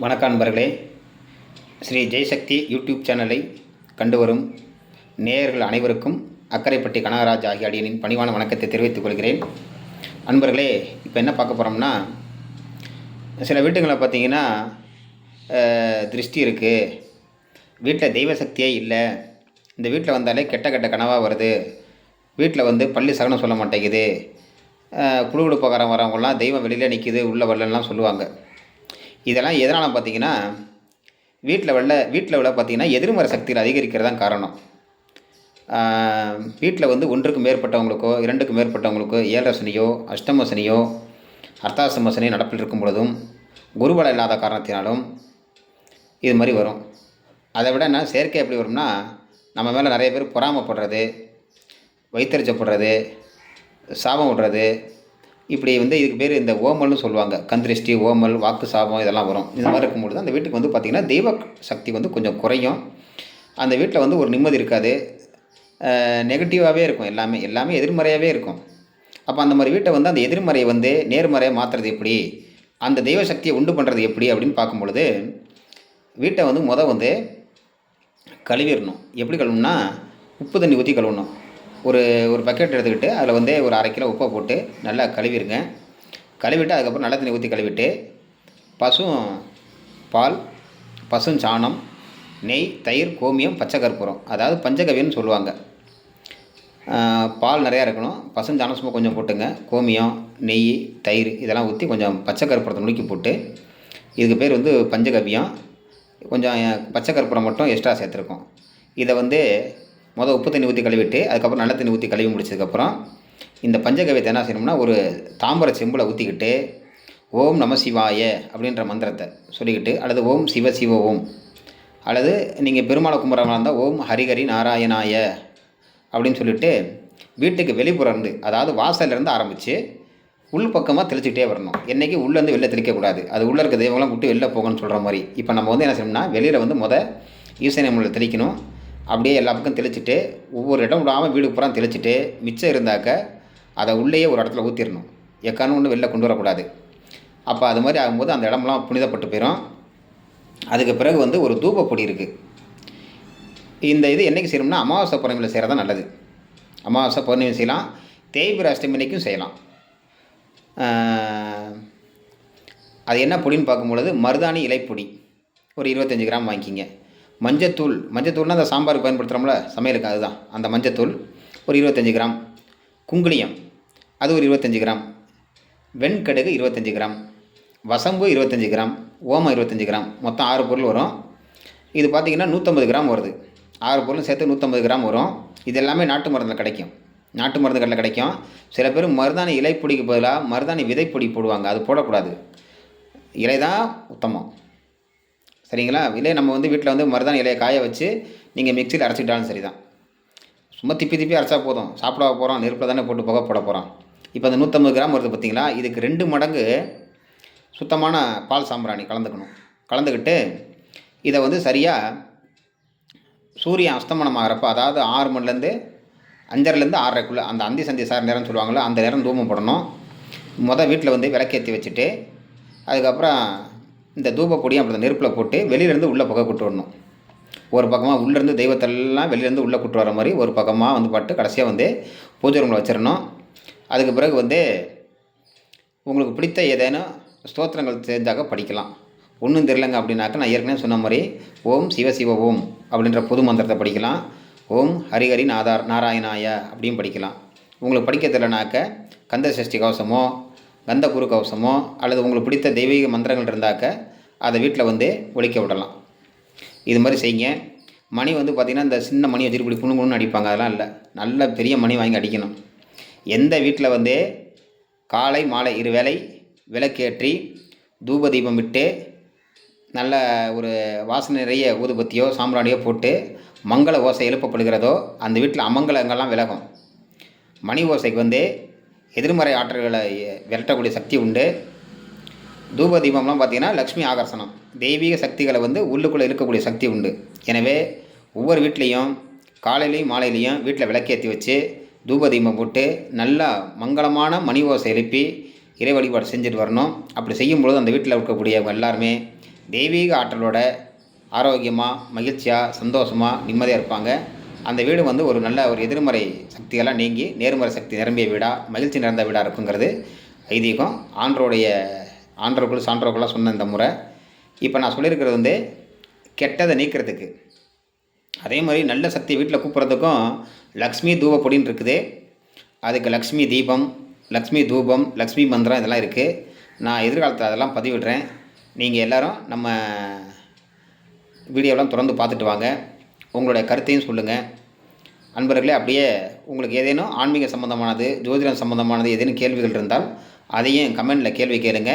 வணக்கம் நண்பர்களே ஸ்ரீ ஜெய்சக்தி யூடியூப் சேனலை கண்டு வரும் நேயர்கள் அனைவருக்கும் அக்கரைப்பட்டி கனகராஜ் ஆகிய அடியனின் பணிவான வணக்கத்தை தெரிவித்துக் கொள்கிறேன். அன்பர்களே இப்போ என்ன பார்க்க போகிறோம்னா சில வீட்டுங்களில் பார்த்தீங்கன்னா திருஷ்டி இருக்குது வீட்டில் தெய்வ சக்தியே இல்லை. இந்த வீட்டில் வந்தாலே கெட்ட கெட்ட கனவாக வருது. வீட்டில் வந்து பள்ளி சகனம் சொல்ல மாட்டேங்குது. குடுகுடுப்பக்காரன் வரவங்களாம் தெய்வம் வெளியில் நிற்கிது உள்ளே வரலன்னுலாம் சொல்லுவாங்க. இதெல்லாம் எதனால் பார்த்தீங்கன்னா வீட்டில் உள்ள வீட்டில் உள்ள பார்த்தீங்கன்னா எதிர்மறை சக்திகள் அதிகரிக்கிறது தான் காரணம். வீட்டில் வந்து ஒன்றுக்கு மேற்பட்டவங்களுக்கோ இரண்டுக்கு மேற்பட்டவங்களுக்கோ ஏழரசனையோ சனியோ அர்த்தாசமசனையோ நடப்பில் இருக்கும் பொழுதும் குருபலம் இல்லாத காரணத்தினாலும் இது மாதிரி வரும். அதை விட என்ன செயற்கை எப்படி வரும்னா நம்ம மேலே நிறைய பேர் பொறாமப்படுறது வைத்தறிச்சப்படுறது சாபம் விடுறது இப்படி வந்து இதுக்கு பேர் இந்த ஓமல்னு சொல்லுவாங்க. கந்திருஷ்டி ஓமல் வாக்கு சாபம் இதெல்லாம் வரும். இந்த மாதிரி இருக்கும்பொழுது அந்த வீட்டுக்கு வந்து பார்த்திங்கன்னா தெய்வ சக்தி வந்து கொஞ்சம் குறையும். அந்த வீட்டில் வந்து ஒரு நிம்மதி இருக்காது. நெகட்டிவாகவே இருக்கும் எல்லாமே. எல்லாமே எதிர்மறையாகவே இருக்கும். அப்போ அந்த மாதிரி வீட்டை வந்து அந்த எதிர்மறையை வந்து நேர்மறையாக மாற்றுறது எப்படி? அந்த தெய்வ சக்தியை உண்டு பண்ணுறது எப்படி அப்படின்னு பார்க்கும்பொழுது வீட்டை வந்து முத வந்து கழுவிடணும். எப்படி கழுவணும்னா உப்பு தண்ணி ஊற்றி கழுவணும். ஒரு ஒரு பக்கெட் எடுத்துக்கிட்டு அதில் வந்து ஒரு அரை கிலோ உப்பை போட்டு நல்லா கழுவிடுங்க. கழுவிட்டு அதுக்கப்புறம் நல்ல தண்ணி ஊற்றி கழுவிட்டு பசும் பால் பசும் சாணம் நெய் தயிர் கோமியம் பச்சை கற்பூரம். அதாவது பஞ்சகவியன்னு சொல்லுவாங்க. பால் நிறையா இருக்கணும். பசுஞ்சாணம் சும்மா கொஞ்சம் போட்டுங்க. கோமியம் நெய் தயிர் இதெல்லாம் ஊற்றி கொஞ்சம் பச்சை கற்பூரத்தை நுணுக்கி போட்டு இதுக்கு பேர் வந்து பஞ்சகவியம். கொஞ்சம் பச்சை கற்பூரம் மட்டும் எக்ஸ்ட்ரா சேர்த்துருக்கோம். இதை வந்து மொதல் உப்பு தண்ணி ஊற்றி கழுவிட்டு அதுக்கப்புறம் நல்ல தண்ணி ஊற்றி கழுவி முடிச்சதுக்கப்புறம் இந்த பஞ்சகவியத்தை என்ன செய்யணும்னா ஒரு தாம்பர செம்பில் ஊற்றிக்கிட்டு ஓம் நம சிவாய அப்படின்ற மந்திரத்தை சொல்லிக்கிட்டு அல்லது ஓம் சிவ சிவ ஓம் அல்லது நீங்கள் பெருமாளை கும்பிட்றவங்களா இருந்தால் ஓம் ஹரிஹரி நாராயணாய அப்படின்னு சொல்லிட்டு வீட்டுக்கு வெளிப்புறம் இருந்து அதாவது வாசல்லேருந்து ஆரம்பித்து உள் பக்கமாக தெளிச்சுக்கிட்டே வரணும். என்றைக்கு உள்ளேருந்து வெளில தெளிக்கக்கூடாது அது உள்ளே இருக்க தெய்வங்களாம் விட்டு வெளில போகணும்னு சொல்கிற மாதிரி. இப்போ நம்ம வந்து என்ன செய்யணும்னா வெளியில் வந்து மொதல் ஈசனை முறையில் தெளிக்கணும். அப்படியே எல்லா பக்கம் தெளிச்சுட்டு ஒவ்வொரு இடம் விடாமல் வீடு பூரா தெளிச்சுட்டு மிச்சம் இருந்தாக்க அதை உள்ளேயே ஒரு இடத்துல ஊற்றிடணும் எக்கானும் ஒன்று வெளில கொண்டு வரக்கூடாது. அப்போ அது மாதிரி ஆகும்போது அந்த இடம்லாம் புனிதப்பட்டு போயிடும் அதுக்கு பிறகு வந்து ஒரு தூபப்பொடி இருக்குது இந்த இது என்றைக்கு செய்யணும்னா அமாவாசை பௌர்ணமியில் செய்கிறது தான் நல்லது. அமாவாசை பௌர்ணமி செய்யலாம். தேய்பிர அஷ்டமினைக்கும் செய்யலாம். அது என்ன பொடின்னு பார்க்கும்பொழுது மருதாணி இலைப்பொடி. ஒரு இருபத்தஞ்சி கிராம் வாங்கிக்கிங்க. மஞ்சத்தூள் மஞ்சத்தூள்னால் அந்த சாம்பாருக்கு பயன்படுத்துகிறோம்ல சமையலுக்கு அதுதான். அந்த மஞ்சத்தூள் ஒரு இருபத்தஞ்சி கிராம். குங்குளியம் அது ஒரு இருபத்தஞ்சி கிராம். வெண்கடுகு இருபத்தஞ்சி கிராம். வசம்பு இருபத்தஞ்சி கிராம். ஓமம் இருபத்தஞ்சி கிராம். மொத்தம் ஆறு பொருள் வரும். இது பார்த்திங்கன்னா நூற்றம்பது கிராம் வருது. ஆறு பொருளும் சேர்த்து நூற்றம்பது கிராம் வரும். இது எல்லாமே நாட்டு மருந்தில் கிடைக்கும். நாட்டு மருந்து கடையில் கிடைக்கும். சில பேர் மருதாணி இலைப்பொடிக்கு பதிலாக மருதாணி விதைப்பொடி போடுவாங்க. அது போடக்கூடாது. இலை தான் உத்தமம். சரிங்களா? இல்லை நம்ம வந்து வீட்டில் வந்து மருதாணி இலையை காய வச்சு நீங்கள் மிக்சியில் அரைச்சிக்கிட்டாலும் சரி தான் சும்மா திப்பி திப்பி அரைச்சா போதும். சாப்பிட போகிறோம் நெருப்பில் தானே போட்டு புகை போட போகிறோம் இப்போ அந்த நூற்றம்பது கிராம் வருது பார்த்தீங்களா இதுக்கு ரெண்டு மடங்கு சுத்தமான பால் சாம்பிராணி கலந்துக்கணும். கலந்துக்கிட்டு இதை வந்து சரியாக சூரியன் அஸ்தமனம் ஆகிறப்ப அதாவது ஆறு மணிலேருந்து அஞ்சரைலேருந்து ஆறரைக்குள்ளே அந்த அந்தி சந்தி சார் நேரம் சொல்லுவாங்களோ அந்த நேரம் தூமம் போடணும். மொதல் வீட்டில் வந்து விளக்கேற்றி வச்சுட்டு அதுக்கப்புறம் இந்த தூபப்பொடியும் அப்படி நெருப்பில் போட்டு வெளியிலேருந்து உள்ளே பக்கம் கூட்டு வரணும். ஒரு பக்கமாக உள்ளேருந்து தெய்வத்தெல்லாம் வெளியிலேருந்து உள்ளே கூட்டு வர மாதிரி ஒரு பக்கமாக வந்து பாட்டு கடைசியாக வந்து பூஜை ரூமில் வச்சிடணும் அதுக்கு பிறகு வந்து உங்களுக்கு பிடித்த ஏதேனும் ஸ்தோத்திரங்கள் தெரிஞ்சாக்க படிக்கலாம். ஒன்றும் தெரிலங்க அப்படின்னாக்க நான் ஏற்கனவே சொன்ன மாதிரி ஓம் சிவ சிவ ஓம் அப்படின்ற பொது மந்திரத்தை படிக்கலாம். ஓம் ஹரிஹரி நாதார் நாராயணாய அப்படின்னு படிக்கலாம். உங்களுக்கு படிக்க தெரியலனாக்க கந்த சஷ்டி கவசமோ கந்த குரு கவசமோ அல்லது உங்களுக்கு பிடித்த தெய்வீக மந்திரங்கள் இருந்தாக்க அதை வீட்டில் வந்து ஒழிக்க விடலாம். இது மாதிரி செய்யுங்க. மணி வந்து பார்த்திங்கன்னா இந்த சின்ன மணி வச்சுட்டு இப்படி புண்ணு அடிப்பாங்க. அதெல்லாம் இல்லை. நல்ல பெரிய மணி வாங்கி அடிக்கணும். எந்த வீட்டில் வந்து காலை மாலை இரு வேளை விளக்கேற்றி தூப தீபம் விட்டு நல்ல ஒரு வாசனை நிறைய ஊதுபத்தியோ சாம்பிராணியோ போட்டு மங்கள ஓசை எழுப்பப்படுகிறதோ அந்த வீட்டில் அமங்கலங்கள்லாம் விலகும். மணி ஓசைக்கு வந்து எதிர்மறை ஆற்றல்களை விரட்டக்கூடிய சக்தி உண்டு. தூப தீபம்லாம் பார்த்திங்கன்னா லக்ஷ்மி ஆகர்ஷணம். தெய்வீக சக்திகளை வந்து உள்ளுக்குள்ளே இருக்கக்கூடிய சக்தி உண்டு. எனவே ஒவ்வொரு வீட்லேயும் காலையிலையும் மாலையிலையும் வீட்டில் விளக்கேற்றி வச்சு தூப தீபம் போட்டு நல்லா மங்களமான மணி ஓசை எழுப்பி இறை வழிபாடு செஞ்சுட்டு வரணும். அப்படி செய்யும்பொழுது அந்த வீட்டில் இருக்கக்கூடியவங்க எல்லாருமே தெய்வீக ஆற்றலோட ஆரோக்கியமாக மகிழ்ச்சியாக சந்தோஷமாக நிம்மதியாக இருப்பாங்க. அந்த வீடு வந்து ஒரு நல்ல ஒரு எதிர்மறை சக்தியெல்லாம் நீங்கி நேர்மறை சக்தி நிரம்பிய வீடாக மகிழ்ச்சி நிறந்த வீடாக இருக்குங்கிறது ஐதீகம். ஆண்டோடைய ஆண்டோர்கள் சான்றோர்களாக சொன்ன இந்த முறை. இப்போ நான் சொல்லியிருக்கிறது வந்து கெட்டதை நீக்கிறதுக்கு. அதே மாதிரி நல்ல சக்தி வீட்டில் கூப்பிட்றதுக்கும் லக்ஷ்மி தூபப்பொடின்னு இருக்குது. அதுக்கு லக்ஷ்மி தீபம் லக்ஷ்மி தூபம் லக்ஷ்மி மந்திரம் இதெல்லாம் இருக்குது நான் எதிர்காலத்தில் அதெல்லாம் பதிவிடுறேன். நீங்கள் எல்லோரும் நம்ம வீடியோலாம் தொடர்ந்து பார்த்துட்டு வாங்க. உங்களுடைய கருத்தையும் சொல்லுங்கள் அன்பர்களே அப்படியே உங்களுக்கு ஏதேனும் ஆன்மீக சம்பந்தமானது ஜோதிடம் சம்பந்தமானது ஏதேனும் கேள்விகள் இருந்தால் அதையும் கமெண்டில் கேள்வி கேளுங்க.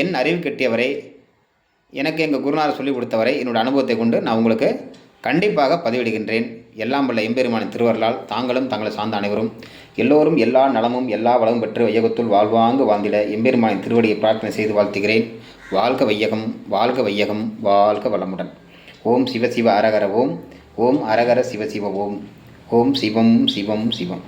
என் அறிவு கட்டியவரை எனக்கு எங்கள் குருநாதர் சொல்லிக் கொடுத்தவரை என்னோட அனுபவத்தை கொண்டு நான் உங்களுக்கு கண்டிப்பாக பதிவிடுகின்றேன். எல்லாம் வல்ல எம்பெருமானின் திருவருளால் தாங்களும் தங்களை சார்ந்த அனைவரும் எல்லோரும் எல்லா நலமும் எல்லா வளமும் பெற்று வையகத்துள் வாழ்வாங்கு வாழ்ந்திட எம்பெருமானின் திருவடியை பிரார்த்தனை செய்து வாழ்த்துகிறேன். வாழ்க வையகம் வாழ்க வையகம் வாழ்க வளமுடன். ஓம் சிவ சிவ அரகர ஓம். ஓம் அரகர சிவ சிவ ஓம். ஓம் சிவம் சிவம் சிவம்.